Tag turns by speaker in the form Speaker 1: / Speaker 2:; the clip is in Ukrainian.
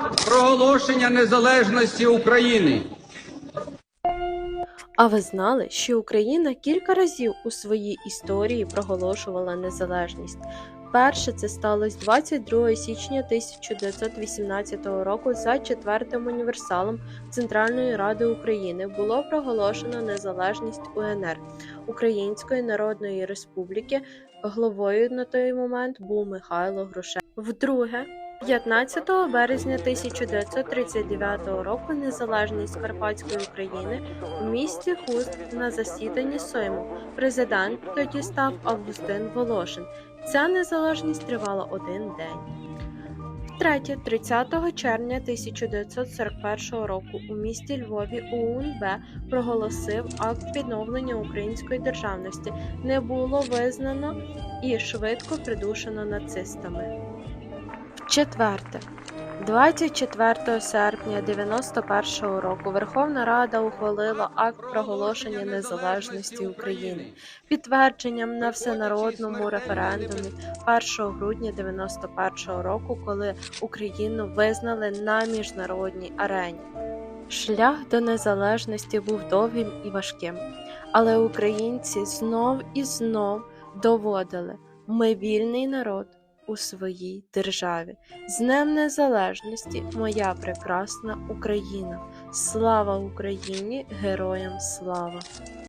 Speaker 1: Акт проголошення незалежності України.
Speaker 2: А ви знали, що Україна кілька разів у своїй історії проголошувала незалежність? Перше це сталося 22 січня 1918 року за четвертим універсалом Центральної Ради України було проголошено незалежність УНР Української Народної Республіки. Головою на той момент був Михайло Грушевський. Вдруге, 15 березня 1939 року незалежність Карпатської України у місті Хуст на засіданні Сейму. Президент тоді став Августин Волошин. Ця незалежність тривала один день. Втретє, 30 червня 1941 року у місті Львові УНБ проголосив акт відновлення української державності. Не було визнано і швидко придушено нацистами. Четверте. 24 серпня 91 року Верховна Рада ухвалила акт проголошення незалежності України підтвердженням на всенародному референдумі 1 грудня 91 року, коли Україну визнали на міжнародній арені. Шлях до незалежності був довгим і важким, але українці знов і знов доводили: ми вільний народ у своїй державі. З Днем Незалежності, моя прекрасна Україна! Слава Україні! Героям слава!